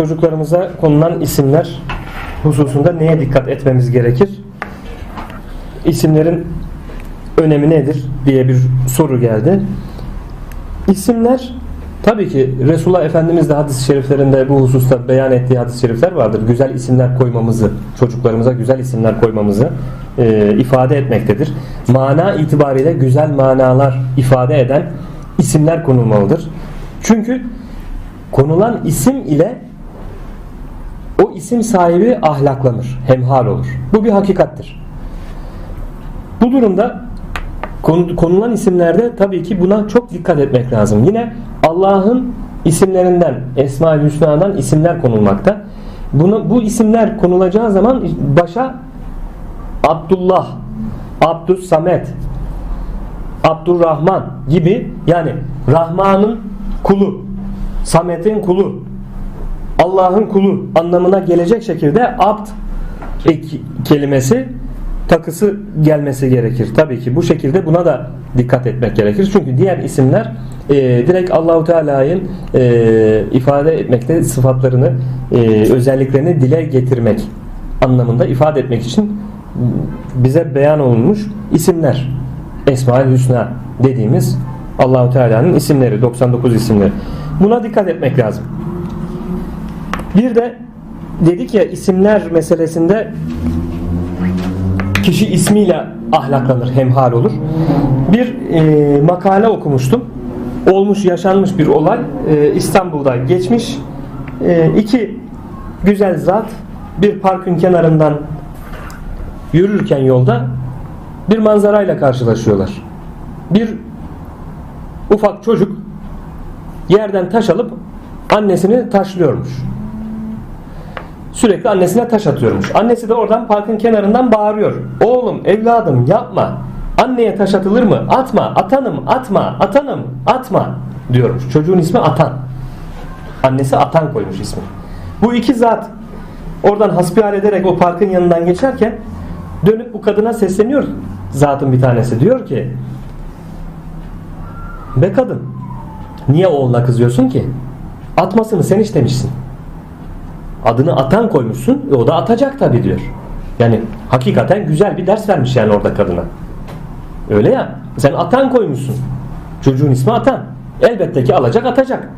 Çocuklarımıza konulan isimler hususunda neye dikkat etmemiz gerekir? İsimlerin önemi nedir diye bir soru geldi. İsimler tabii ki Resulullah Efendimiz de hadis-i şeriflerinde bu hususta beyan ettiği hadis-i şerifler vardır. Güzel isimler koymamızı, çocuklarımıza güzel isimler koymamızı e, ifade etmektedir. Mana itibariyle güzel manalar ifade eden isimler konulmalıdır. Çünkü konulan isim ile o isim sahibi ahlaklanır, hemhal olur. Bu bir hakikattir. Bu durumda konu- konulan isimlerde tabii ki buna çok dikkat etmek lazım. Yine Allah'ın isimlerinden, Esma-ül Hüsna'dan isimler konulmakta. Bunu, bu isimler konulacağı zaman başa Abdullah, Abdus Samet, Abdurrahman gibi yani Rahman'ın kulu, Samet'in kulu, Allah'ın kulu anlamına gelecek şekilde abd kelimesi takısı gelmesi gerekir. Tabii ki bu şekilde buna da dikkat etmek gerekir. Çünkü diğer isimler e, direkt Allahu Teala'nın e, ifade etmekte sıfatlarını, e, özelliklerini dile getirmek anlamında ifade etmek için bize beyan olunmuş isimler. Esmaül Hüsna dediğimiz Allahu Teala'nın isimleri 99 isimleri. Buna dikkat etmek lazım. Bir de dedik ya isimler meselesinde kişi ismiyle ahlaklanır, hemhal olur. Bir e, makale okumuştum. Olmuş, yaşanmış bir olay. E, İstanbul'da geçmiş. E, iki güzel zat bir parkın kenarından yürürken yolda bir manzarayla karşılaşıyorlar. Bir ufak çocuk yerden taş alıp annesini taşlıyormuş. Sürekli annesine taş atıyormuş. Annesi de oradan parkın kenarından bağırıyor. Oğlum, evladım yapma. Anneye taş atılır mı? Atma, atanım, atma, atanım, atma diyormuş. Çocuğun ismi Atan. Annesi Atan koymuş ismi. Bu iki zat oradan hasbihal ederek o parkın yanından geçerken dönüp bu kadına sesleniyor. Zatın bir tanesi diyor ki Be kadın niye oğluna kızıyorsun ki? Atmasını sen istemişsin. Adını atan koymuşsun. E o da atacak tabi diyor. Yani hakikaten güzel bir ders vermiş yani orada kadına. Öyle ya. Sen atan koymuşsun. Çocuğun ismi atan. Elbette ki alacak atacak.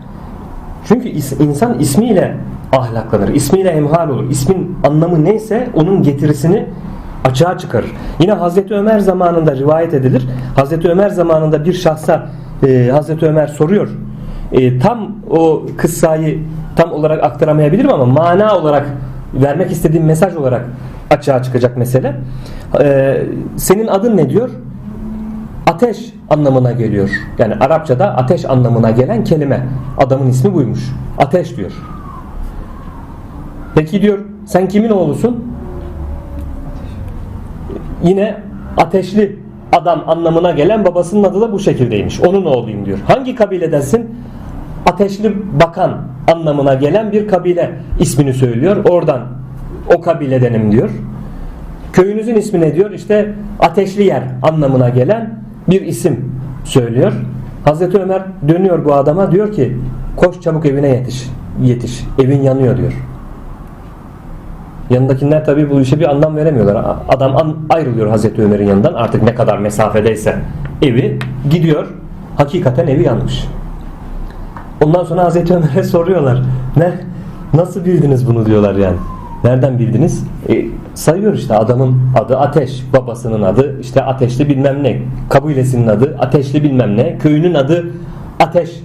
Çünkü insan ismiyle ahlaklanır. ismiyle emhal olur. İsmin anlamı neyse onun getirisini açığa çıkarır. Yine Hazreti Ömer zamanında rivayet edilir. Hazreti Ömer zamanında bir şahsa e, Hazreti Ömer soruyor. E, tam o kıssayı tam olarak aktaramayabilirim ama mana olarak vermek istediğim mesaj olarak açığa çıkacak mesele. E, senin adın ne diyor? Ateş anlamına geliyor. Yani Arapçada ateş anlamına gelen kelime. Adamın ismi buymuş. Ateş diyor. Peki diyor sen kimin oğlusun? Yine ateşli adam anlamına gelen babasının adı da bu şekildeymiş. Onun oğluyum diyor. Hangi kabiledensin? Ateşli bakan anlamına gelen bir kabile ismini söylüyor. Oradan o kabiledenim diyor. Köyünüzün ismi ne diyor? İşte ateşli yer anlamına gelen bir isim söylüyor. Hazreti Ömer dönüyor bu adama diyor ki koş çabuk evine yetiş. Yetiş. Evin yanıyor diyor. Yanındakiler tabii bu işe bir anlam veremiyorlar. Adam ayrılıyor Hazreti Ömer'in yanından artık ne kadar mesafedeyse evi gidiyor. Hakikaten evi yanmış. Ondan sonra Hazreti Ömer'e soruyorlar. Ne? Nasıl bildiniz bunu diyorlar yani. Nereden bildiniz? E, sayıyor işte adamın adı Ateş, babasının adı işte Ateşli bilmem ne, kabilesinin adı Ateşli bilmem ne, köyünün adı Ateş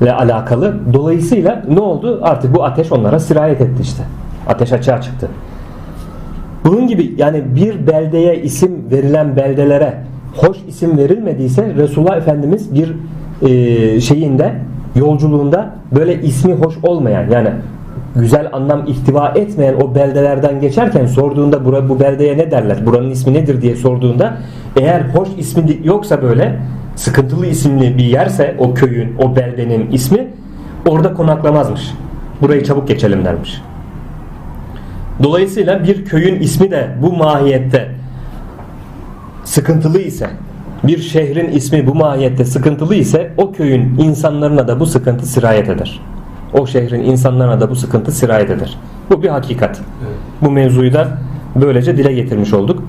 ile alakalı. Dolayısıyla ne oldu? Artık bu ateş onlara sirayet etti işte. Ateş açığa çıktı. Bunun gibi yani bir beldeye isim verilen beldelere hoş isim verilmediyse Resulullah Efendimiz bir e, şeyinde yolculuğunda böyle ismi hoş olmayan yani güzel anlam ihtiva etmeyen o beldelerden geçerken sorduğunda bura, bu beldeye ne derler buranın ismi nedir? diye sorduğunda eğer hoş ismi yoksa böyle sıkıntılı isimli bir yerse o köyün o beldenin ismi orada konaklamazmış. Burayı çabuk geçelim. dermiş. Dolayısıyla bir köyün ismi de bu mahiyette sıkıntılı ise bir şehrin ismi bu mahiyette sıkıntılı ise o köyün insanlarına da bu sıkıntı sirayet eder. o şehrin insanlarına da bu sıkıntı sirayet eder. Bu bir hakikat. Evet. Bu mevzuyu da böylece dile getirmiş olduk.